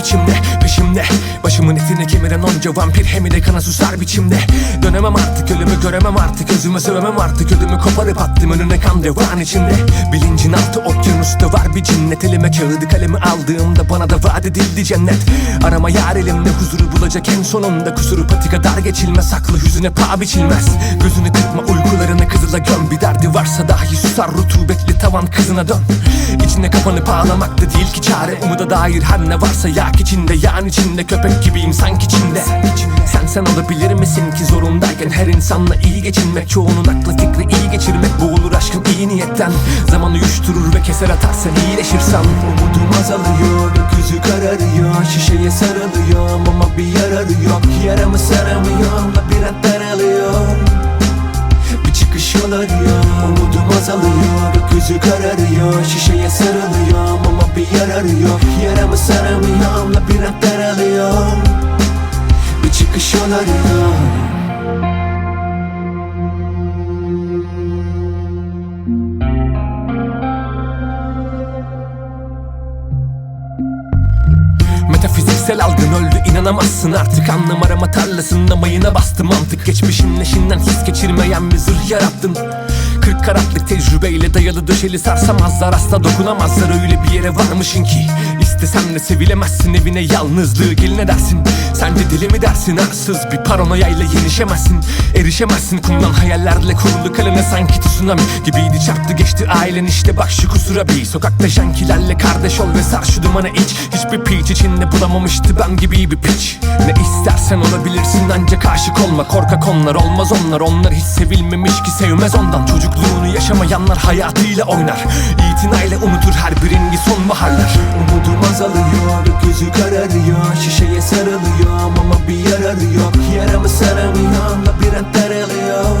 biçimde Peşimde. Başımın etini kemiren onca vampir Hem de kana susar biçimde. Dönemem artık ölümü göremem artık Özümü sevemem artık. Ödümü koparıp attım önüne kan revan içinde. Bilincin altı okyanusta var bir cinnet. Elime kağıdı kalemi aldığımda bana da vaat edildi cennet. Arama yar elimde huzuru bulacak en sonunda. Kusuru patika dar geçilmez Saklı hüzüne paha biçilmez. Gözünü kırpma uykularını kızıla göm. Bir derdi varsa dahi susar rutubetli tavan kızına dön İçine kapanıp ağlamak da değil ki çare. Umuda dair her ne varsa yak içinde. Yan içinde köpek gibiyim sanki içinde. Sen sen olabilir misin ki zorundayken Her insanla iyi geçinmek Çoğunun aklı fikri iyi geçirmek Boğulur aşkım iyi niyetten. Zaman uyuşturur ve keser atarsan iyileşirsen. Umudum azalıyor, gökyüzü kararıyor Şişeye sarılıyor ama bir yararı yok Yaramı saramıyor, gökyüzü kararıyor Şişeye sarılıyor ama bir yararı yok Yaramı saramıyor, labirent daralıyor. Bir çıkış yol arıyor. Metafiziksel algın öldü inanamazsın artık. Anlam arama tarlasında mayına bastı mantık Geçmişin leşinden his geçirmeyen bir zırh yarattın Kırk karatlık tecrübeyle dayalı döşeli sarsamazlar Asla dokunamazlar. Öyle bir yere varmışın ki İstesen de sevilemezsin evine yalnızlığı gelin edersin Sen de deli mi dersin? Arsız bir paranoyayla yenişemezsin. Erişemezsin kumdan hayallerle kurulu kalene sanki tsunami Gibiydi. Çarptı geçti ailen işte bak şu kusura bir. Sokakta jankilerle kardeş ol ve sar şu dumanı iç. Hiçbir piç içinde bulamamıştı ben gibi bir piç. Ne istersen olabilirsin ancak aşık olma. Korkak onlar olmaz onlar. Onlar hiç sevilmemiş ki sevmez ondan. Çocukluğunu yaşamayanlar hayatıyla oynar. İtinayla unutur her bir sonbaharlar. Umudum azalıyor, gözü kararıyor Şişeye sarılıyor ama bir yararı yok Yaramı saramıyor, labirent daralıyor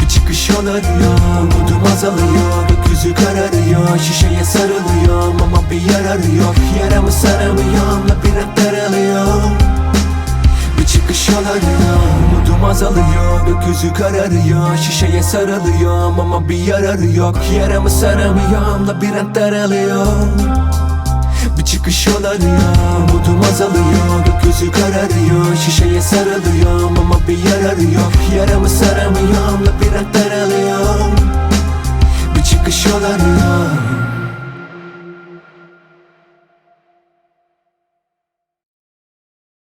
Bir çıkış yol arıyor Umudum azalıyor, gözü kararıyor Şişeye sarılıyor ama bir yararı yok Yaramı saramıyor, labirent daralıyor bir çıkış yol arıyor Umudum azalıyor. Gökyüzü kararıyor Şişeye sarılıyor ama bir yararı yok Yaramı saramıyor Labirent daralıyor çıkış yol arıyor Umudum azalıyor Gökyüzü kararıyor Şişeye sarılıyorum ama bir yer arıyor. Yaramı saramıyorum Labirentten alıyorum Bir çıkış yol